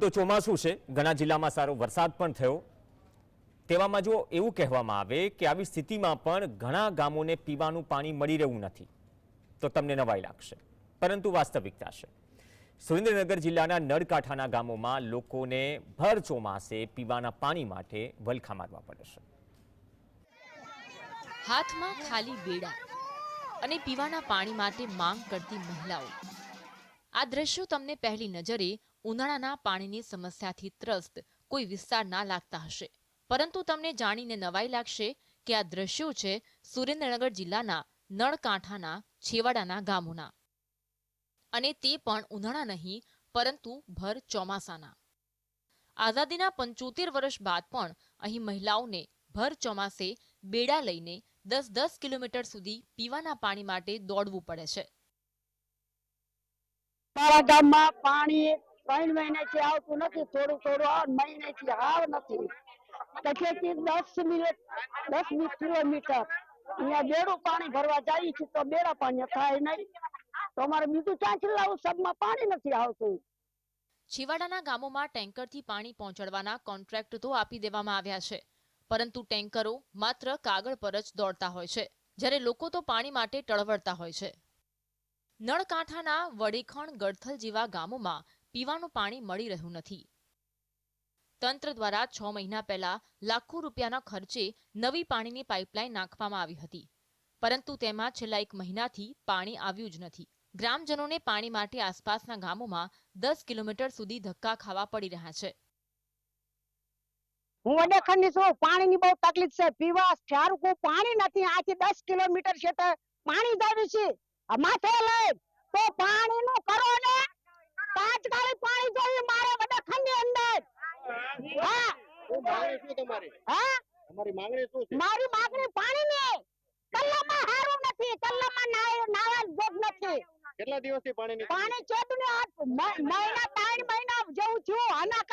તો ચોમાસું છે, ઘણા જિલ્લામાં સારો વરસાદ પણ થયો. તેવામાં જો એવું કહેવામાં આવે કે આવી સ્થિતિમાં પણ ઘણા ગામોને પીવાનું પાણી મળી રહ્યું નથી, તો તમને નવાઈ લાગશે. પરંતુ વાસ્તવિકતા છે. સુરેન્દ્રનગર જિલ્લાના નળકાંઠાના ગામોમાં લોકોને ભર ચોમાસે પીવાના પાણી માટે વલખા મારવા પડે છે. હાથમાં ખાલી બેડા અને પીવાના પાણી માટે માંગ કરતી મહિલાઓ આ દ્રશ્યો તમને પહેલી નજરે ઉનાળાના પાણીની સમસ્યાથી ત્રસ્ત કોઈ વિસ્તારના લાગતા હશે. પરંતુ તમને જાણીને નવાઈ લાગશે કે આ દ્રશ્યો છે સુરેન્દ્રનગર જિલ્લાના નળકાંઠાના છેવાડાના ગામોના. અને તે પણ ઉનાળા નહીં, પરંતુ ભર ચોમાસાના. આઝાદીના પંચોતેર વર્ષ બાદ પણ અહીં મહિલાઓને ભર ચોમાસે બેડા લઈને દસ દસ કિલોમીટર સુધી પીવાના પાણી માટે દોડવું પડે છે. મારા ગામમાં પાણી ત્રણ મહિનાથી આવતું નથી, થોડું થોડું આવે મહિનેથી હાવ નથી. કચેથી દસ મિનિટ, દસ કિલોમીટર. અહીંયા બેડું પાણી ભરવા જઈએ છીએ તો બેડા પાણી થાય નહીં. તો અમારે બીજું ક્યાંથી લાવું સબમાં પાણી નથી આવતું? છેવાડાના ગામોમાં ટેન્કરથી પાણી પહોંચાડવાના કોન્ટ્રાક્ટ તો આપી દેવામાં આવ્યા છે. પરંતુ ટેન્કરો માત્ર કાગળ પર જ દોડતા હોય છે. જ્યારે લોકો તો પાણી માટે ટળવળતા હોય છે. નળકાંઠાના વડેખણ ગડથલ જેવા ગામોમાં પીવાનું પાણી મળી રહ્યું નથી. તંત્ર દ્વારા છ મહિના પહેલા લાખો રૂપિયાના ખર્ચે નવી પાણીની પાઇપલાઇન નાખવામાં આવી હતી. પરંતુ તેમાં છેલ્લા એક મહિનાથી પાણી આવ્યું જ નથી. ગ્રામજનોને પાણી માટે આસપાસના ગામોમાં દસ કિલોમીટર સુધી ધક્કા ખાવા પડી રહ્યા છે. હું વડેખંડની છું. પાણી ની બહુ તકલીફ છે. પીવા સારું પાણી નથી. આથી દસ કિલોમીટર છે પાણી જાવી છે. માથે લઈ. તો પાણી નું કરો ને. તાત્કાલિક પાણી જોઈએ મારે બધા ખંડી અંદર. હા. માંગણી તમારી? માંગણી શું છે? મારી માગણી પાણી ની કલ્લામાં હારું નથી. કલ્લામાં નાય- નાવા જોગ નથી. કેટલા દિવસથી પાણી પાણી ચોદું ને મહિના ત્રણ મહિના જેવું છું. આના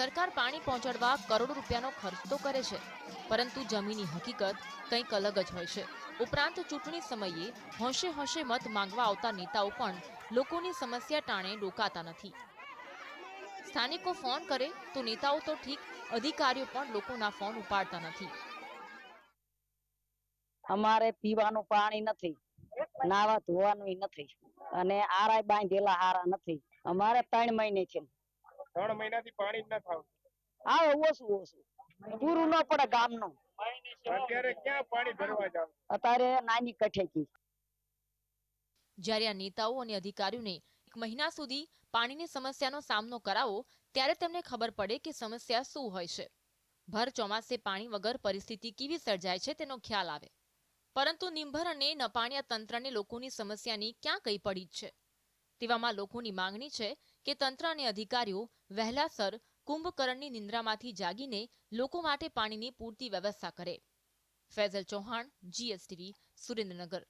સરકાર પાણી પહોંચાડવા કરોડો રૂપિયાનો ખર્ચ તો કરે છે, પરંતુ જમીનની હકીકત કંઈક અલગ જ હોય છે. ઉપરાંત ચૂંટણી સમયે હોંશે હોંશે મત માંગવા આવતા નેતાઓ પણ લોકોની સમસ્યા ટાણે ડોકાતા નથી. સ્થાનિકો ફોન કરે તો નેતાઓ તો ઠીક, અધિકારીઓ પણ લોકોના ફોન ઉપાડતા નથી. અમારે પીવાનું પાણી નથી, નાવા ધોવાનું નથી, અને આરાય બાંધેલા હારા નથી. અમારે ત્રણ મહિને છે. ત્રણ મહિનાથી પાણી જ ન થાવ. હા ઓછું ઓછું. પૂરું ન પડે ગામનું. અત્યારે ક્યાં પાણી ભરવા જાવ? અત્યારે નાની કઠેકી. જ્યારે આ નેતાઓ અને અધિકારીઓને એક મહિના સુધી પાણીની સમસ્યાનો સામનો કરાવો ત્યારે તેમને ખબર પડે કે સમસ્યા શું હોય છે. ભર ચોમાસે પાણી વગર પરિસ્થિતિ કેવી સર્જાય છે તેનો ખ્યાલ આવે. પરંતુ નિંભર અને નપાણિયા તંત્રને લોકોની સમસ્યાની ક્યાં કઈ પડી જ છે? તેવામાં લોકોની માંગણી છે કે તંત્ર અને અધિકારીઓ વહેલાસર કુંભકરણની નિંદ્રામાંથી જાગીને લોકો માટે પાણીની પૂરતી વ્યવસ્થા કરે. ફૈઝલ ચૌહાણ જીએસટીવી સુરેન્દ્રનગર.